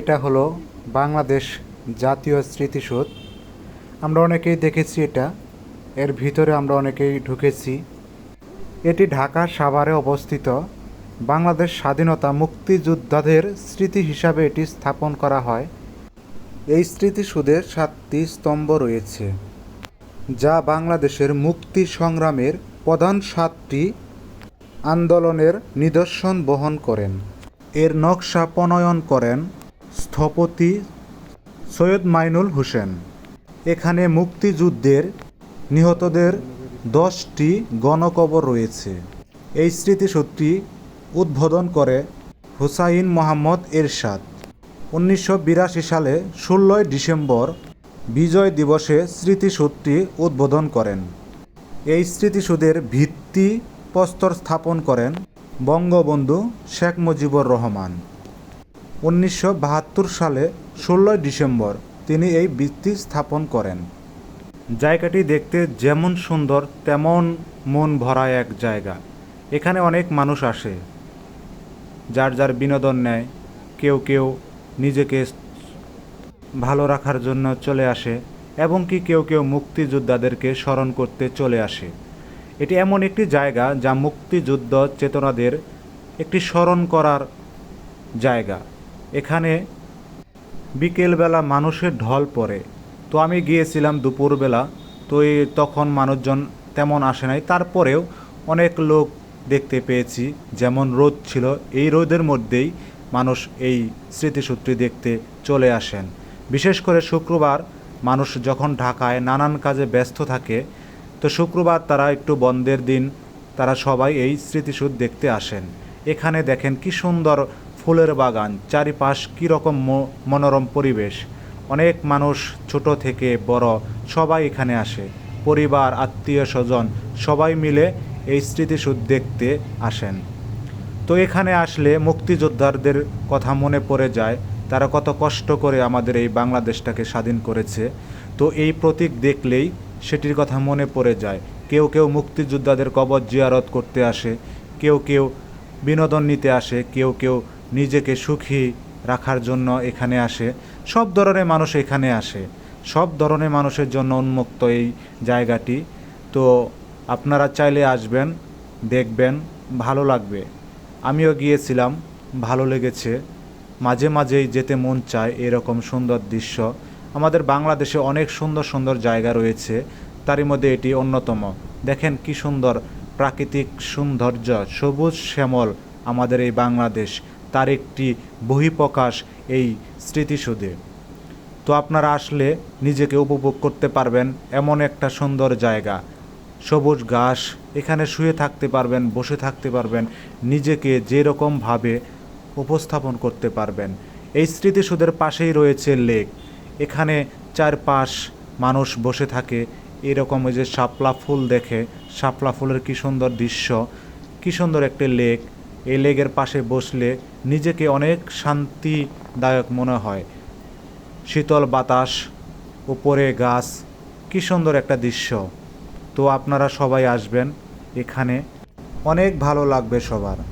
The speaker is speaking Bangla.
এটা হলো বাংলাদেশ জাতীয় স্মৃতিসৌধ। আমরা অনেকেই দেখেছি এটা। এর ভিতরে আমরা অনেকেই ঢুকেছি। এটি ঢাকার সাভারে অবস্থিত বাংলাদেশ স্বাধীনতা মুক্তিযোদ্ধাদের স্মৃতি হিসাবে এটি স্থাপন করা হয়। এই স্মৃতিসৌধে সাতটি স্তম্ভ রয়েছে, যা বাংলাদেশের মুক্তি সংগ্রামের প্রধান সাতটি আন্দোলনের নিদর্শন বহন করেন। এর নকশা প্রণয়ন করেন স্থপতি সৈয়দ মাইনুল হোসেন। এখানে মুক্তিযুদ্ধের নিহতদের দশটি গণকবর রয়েছে। এই স্মৃতিসৌধটি উদ্বোধন করে হুসাইন মোহাম্মদ এরশাদ। উনিশশো বিরাশি সালে ষোলোই ডিসেম্বর বিজয় দিবসে স্মৃতিসৌধটি উদ্বোধন করেন। এই স্মৃতিসৌধের ভিত্তি প্রস্তর স্থাপন করেন বঙ্গবন্ধু শেখ মুজিবুর রহমান। উনিশশো বাহাত্তর সালে ষোলোই ডিসেম্বর তিনি এই বৃত্তি স্থাপন করেন। জায়গাটি দেখতে যেমন সুন্দর, তেমন মন ভরা এক জায়গা। এখানে অনেক মানুষ আসে। যার যার বিনোদন নেয়, কেউ কেউ নিজেকে ভালো রাখার জন্য চলে আসে এবং কি কেউ কেউ মুক্তিযোদ্ধাদেরকে স্মরণ করতে চলে আসে। এটি এমন একটি জায়গা যা মুক্তিযুদ্ধ চেতনাদের একটি স্মরণ করার জায়গা। এখানে বিকেলবেলা মানুষের ঢল পড়ে। তো আমি গিয়েছিলাম দুপুরবেলা, তো এই তখন মানুষজন তেমন আসে নাই। তারপরেও অনেক লোক দেখতে পেয়েছি, যেমন রোদ ছিল। এই রোদের মধ্যেই মানুষ এই স্মৃতিসূত্রটি দেখতে চলে আসেন। বিশেষ করে শুক্রবার মানুষ যখন ঢাকায় নানান কাজে ব্যস্ত থাকে, তো শুক্রবার তারা একটু বন্ধের দিন, তারা সবাই এই স্মৃতিসৌধ দেখতে আসেন। এখানে দেখেন কি সুন্দর ফুলের বাগান, চারিপাশ কীরকম মনোরম পরিবেশ। অনেক মানুষ ছোট থেকে বড়, সবাই এখানে আসে। পরিবার, আত্মীয় স্বজন, সবাই মিলে এই স্মৃতিসুদ দেখতে আসেন। তো এখানে আসলে মুক্তিযোদ্ধাদের কথা মনে পড়ে যায়। তারা কত কষ্ট করে আমাদের এই বাংলাদেশটাকে স্বাধীন করেছে। তো এই প্রতীক দেখলেই সেটির কথা মনে পড়ে যায়। কেউ কেউ মুক্তিযোদ্ধাদের কবর জিয়ারত করতে আসে, কেউ কেউ বিনোদন নিতে আসে, কেউ কেউ নিজেকে সুখী রাখার জন্য এখানে আসে। সব ধরনের মানুষ এখানে আসে। সব ধরনের মানুষের জন্য উন্মুক্ত এই জায়গাটি। তো আপনারা চাইলে আসবেন, দেখবেন, ভালো লাগবে। আমিও গিয়েছিলাম, ভালো লেগেছে। মাঝে মাঝেই যেতে মন চায় এরকম সুন্দর দৃশ্য। আমাদের বাংলাদেশে অনেক সুন্দর সুন্দর জায়গা রয়েছে। তারই মধ্যে এটি অন্যতম। দেখেন কি সুন্দর, প্রাকৃতিক সৌন্দর্য, সবুজ শ্যামল আমাদের এই বাংলাদেশ। তার একটি বহিঃপ্রকাশ এই স্মৃতিসৌধে। তো আপনারা আসলে নিজেকে উপভোগ করতে পারবেন এমন একটা সুন্দর জায়গা। সবুজ ঘাস, এখানে শুয়ে থাকতে পারবেন, বসে থাকতে পারবেন, নিজেকে যেরকমভাবে উপস্থাপন করতে পারবেন। এই স্মৃতিসৌধের পাশেই রয়েছে লেক। এখানে চারপাশ মানুষ বসে থাকে। এরকম যে শাপলা ফুল দেখে, শাপলা ফুলের কী সুন্দর দৃশ্য, কী সুন্দর একটি লেক। এই লেগের পাশে বসলে নিজেকে অনেক শান্তিদায়ক মনে হয়। শীতল বাতাস, উপরে গাছ, কি সুন্দর একটা দৃশ্য। তো আপনারা সবাই আসবেন এখানে। অনেক ভালো লাগবে সবার।